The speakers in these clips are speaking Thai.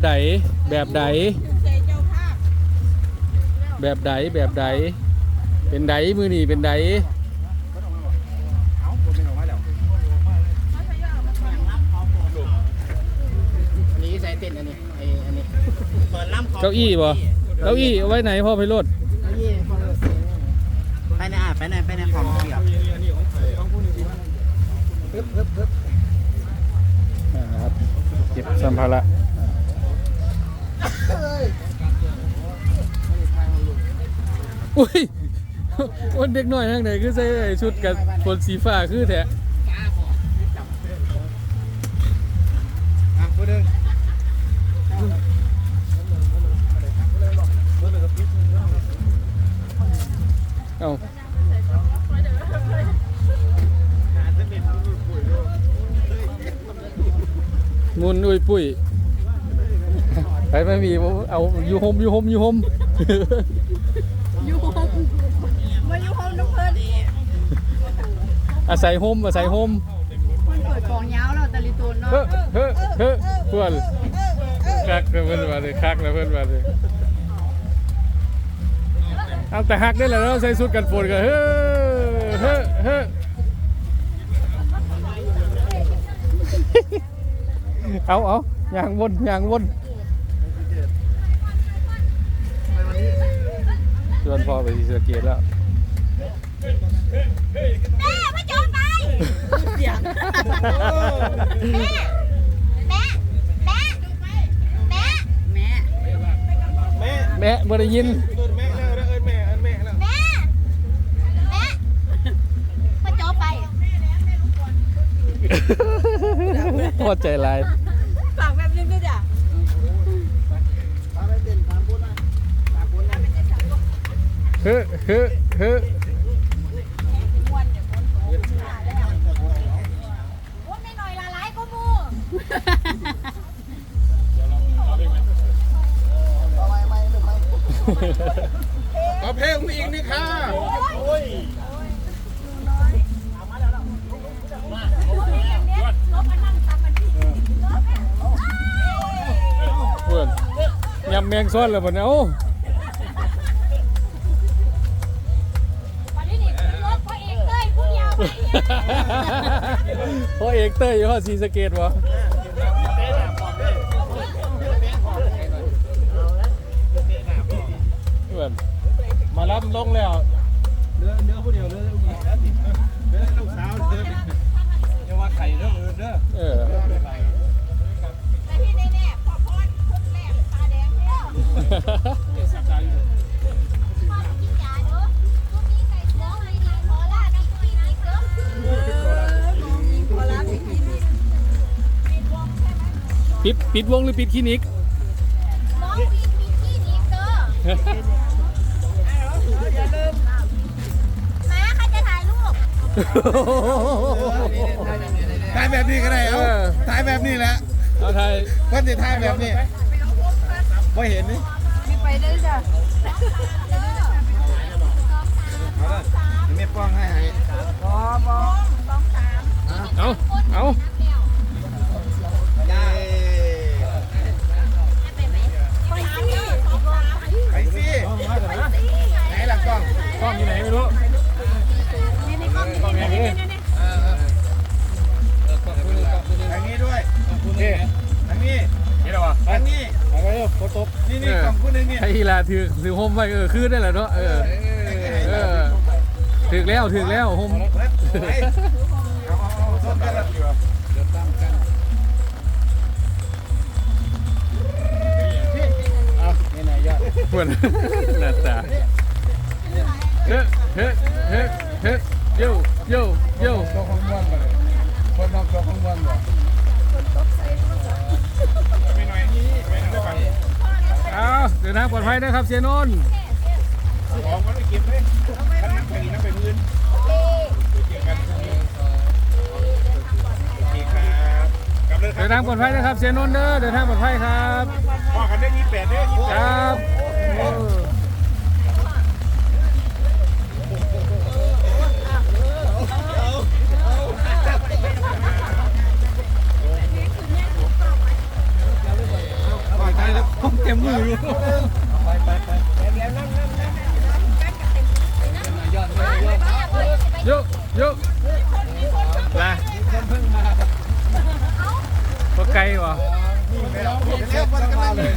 แบบใดแบบใดแบบใดแบบใดเป็นใดมือนี่เป็นใดอันนี้ใส่เต้นอันนี้ไอ้อันนี้เปิดล่ำเก้าอี้บ่เก้าอี้เอาไว้ไหนพ่อไพโรดเก้าอี้พอเราเสียไปในอะไปในไปในของเกี่ยวปึ๊บปึ๊บปึ๊บอ่าครับเก็บสัมภาระ อุ้ยวันเด็กน้อยทางไหนคือใส่ชุดกับฝนสีฟ้าคือแท้อะเอ้ามุนอุ้ยปุ้ย ไปไม่มีเอาอยู่โฮมอยู่โฮมอยู่โฮมอยู่โฮมมาอยู่โฮมน้ำเพลินอาศัยโฮมอาศัยโฮมมันเปิดกองยาวแล้วแต่ลิตูนเนาะเฮ้อเฮ้อเฮ้อเพื่อนคักแล้วเพื่อนมาเลยคักแล้วเพื่อนมาเลยเอาแต่ฮักได้แหละเนาะใส่สุดกันฝนกันเฮ้อเฮ้อเฮ้อเอาเอายางวนยางวน วนพ่อไปที่สะเกตแล้วแม่มาจอดไปแม่ แม่ แม่ แม่ แม่แม่บ่ได้ยินแม่ แม่มาจอไปพอใจหลาย ฝากแบบนึงด้วยจ้ะ เฮ้เฮ้เฮ้อวนหน่อยละลายก็มูเอาเพลงมีอีกนี่ค่ะเพื่อนยำแมงซ้อนแล้วบ่เนี่ย พ่อเอกเต้ยอยู่ฮอดศรีสะเกษบ่เพื่อนมารับลงแล้วเนื้อเนื้อผู้เดียวเนื้อลูกหญิงเนื้อลูกสาวเนื้ออย่าว่าไข่เรื่องอื่นเด้อเออแต่ที่แน่ๆพ่อพรคนแรกตาแดงแล้ว ปิดปิดวงหรือปิดคลินิกน้องปีนปีที่นี่เด้อมาใครจะถ่ายรูปถ่ายแบบนี้ก็ได้เอาเออถ่ายแบบนี้แหละเอาไทยเพิ่นสิถ่ายแบบนี้ไม่เห็นนี่มีไปได้จ้ะไม่ป้องให้ให้บอบอเอาเอาเย้ นี่กล้องคู่หนึงนี่ให้อีลาถือถือโฮมไว้เออคืนได้แหละเนาะเออเออถึกแล้วถึกแล้วโฮมเฮ้ยไปเอาเอาเอาส้นกันละเดี๋ยวตามกันเอานี่ไหนยอดเหมือนหน้าตาเฮ้เฮ้เฮ้เฮ้โยโยโยโชว์ของม้วนมาเลยคนนอกโชว์ของม้วนบ่ไม่หน่อยไม่หน่อยฟัง เอาเดินทางปลอดภัยนะครับเสียนนท์ของมันไม่เก็บเลยท่านนักไปนักไปพื้นเกี่ยวกันตรงนี้โอเคครับกลับเลยคเดินทางปลอดภัยนะครับเสียนนท์เด้อเดินทางปลอดภัยครับพ่อกันได้ยี่แปดเด้อยี่คแปรัดบ เออ อยู่ ไปไปไปเดี๋ยวนั่งนั่งนั่งย้อนย้อนย้อน โยกโยกลา คนเพิ่งมา ก็ไกลวะ นี่แมวเดี๋ยวมันกำลังเลย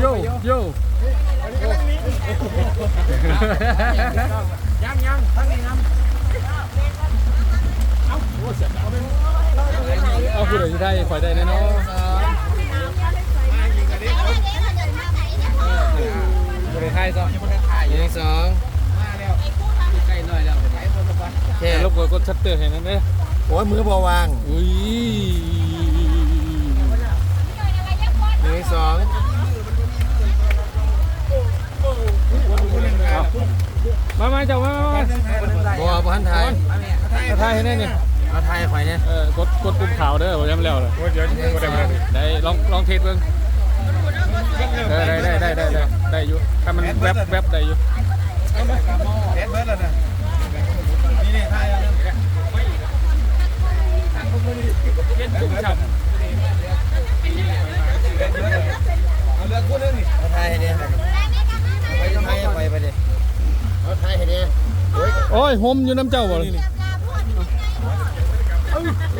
โยโย ยังยังทั้งนี้น้ำเอ้าโอ้เสียบเอาไป เอาผู้ใดที่ได้คอยได้แน่นอนมายิงกันดิคนผู้ใดไทยซะยังไม่ได้ถ่ายหนึ่งสองมาแล้วใกล้หน่อยแล้วไปคละไปแค่รบกวนกดชัตเตอร์ให้นั่นเด้โอ้ยมือบอวางอุ้ยหนึ่งสองมามาเจ้ามามามาบัวบันไทยเอาไทยให้แน่นี่ เอาไทยข่อยเนี่ยเออกดกดปุ่มขาวเด้อผมย้ำแล้วเลยเดี๋ยวเดี๋ยวได้ลองลองเทสเบิ่งเออได้ได้ได้ได้ได้ได้อยู่ถ้ามันแวบแวบได้อยู่เด็ดเบิร์ดแล้วนะนี่นี่ถ่ายแล้วเย็นชุ่มฉ่เอาเลือกคู่นึงนี่เอาไทยให้เนี่ยไปทำไมไปไปดิเอาไทยให้เนี่ยโอ้ยำโอ้ยหมอยู่น้ำเจ้าบ่เลย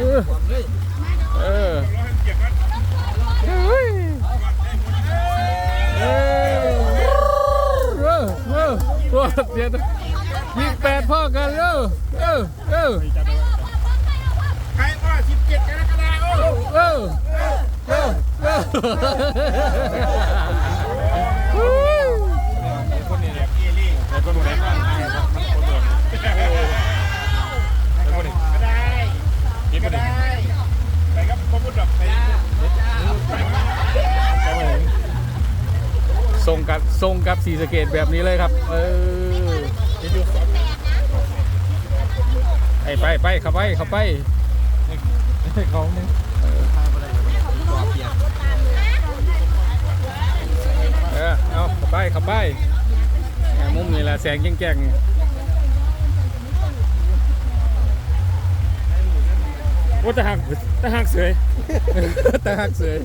เออเออเฮ้ยเออเออเออโอ้เสียดยิงแปดพ่อกันเออเออเออใครว่าสิบเจ็ดกรกฎาคมเออเออเออ คนนี้เนี่ยเอลี่ไอ้คนนี้มันไอ้มันคนเดิมไอ้คนนี้ก็ได้ก็ได้ไปกับพ่อพุทธแบบไป ส่งกับ ส่งกับสีสะเกตแบบนี้เลยครับ เออไปไปไปเข้าไปเข้าไปเขาเนี่ยเออเอาเข้าไปเข้าไปมุมนี่แหละแสงแจ้งๆนี่โอ้ตะหักตะหักเสยตะหักเสย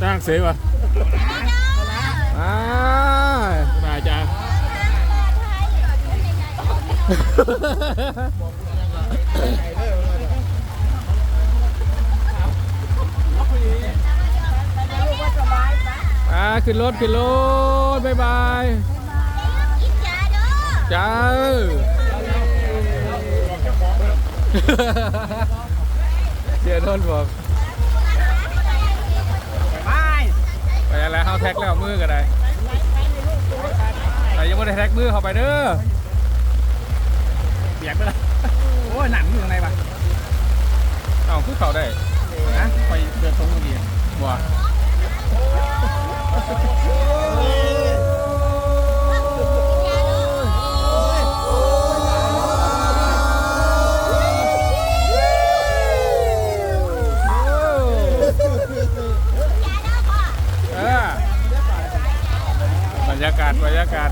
นี่แหละเบิร์ดเบิร์ดเราฟังไปเนี่ยไปอย่างเสยวะอ่ามาจ้าอ่าขึ้นรถขึ้นรถบ๊ายบายจ้าเสียโดนบอก ไปแล้วเข้าแท็กแล้วมือก็ได้แต่ยังไม่ได้แท็กมือเข้าไปเด้อเบียกไปละโอ้ยหนังอยู่ข้างในปะเอาขึ้นเขาได้นะไปเดินตรงนี้บ่เอ รรยากาศบรรยากาศ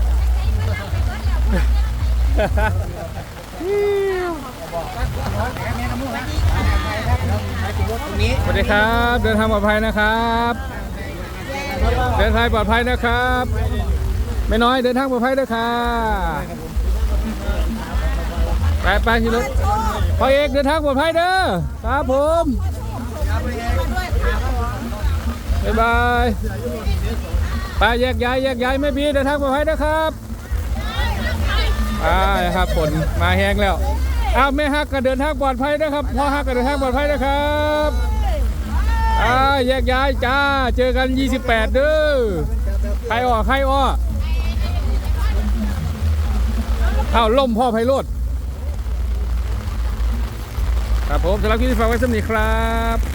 สวัสดีครับ เดินทางปลอดภัยนะครับ เดินทางปลอดภัยนะครับ ไม่น้อยเดินทางปลอดภัยด้วยค่ะไปไปที่รถพ่อเอกเดินทางปลอดภัยเด้อครับผมบ๊ายบาย ไปแยกย้ายแยกย้ายไม่บีเดินทางปลอดภัยนะครับอ่าครับฝนมาแห้งแล้วอ้าวแม่ฮักก็เดินทางปลอดภัยนะครับพ่อฮักก็เดินทางปลอดภัยนะครับอ่าแยกย้ายจ้าเจอกัน 28 เด้อใครอ้อใครอ้ออ้าวล่มพ่อไพโรดครับผมสำหรับคลิปที่ฝากไว้สำหรับนี้ครับ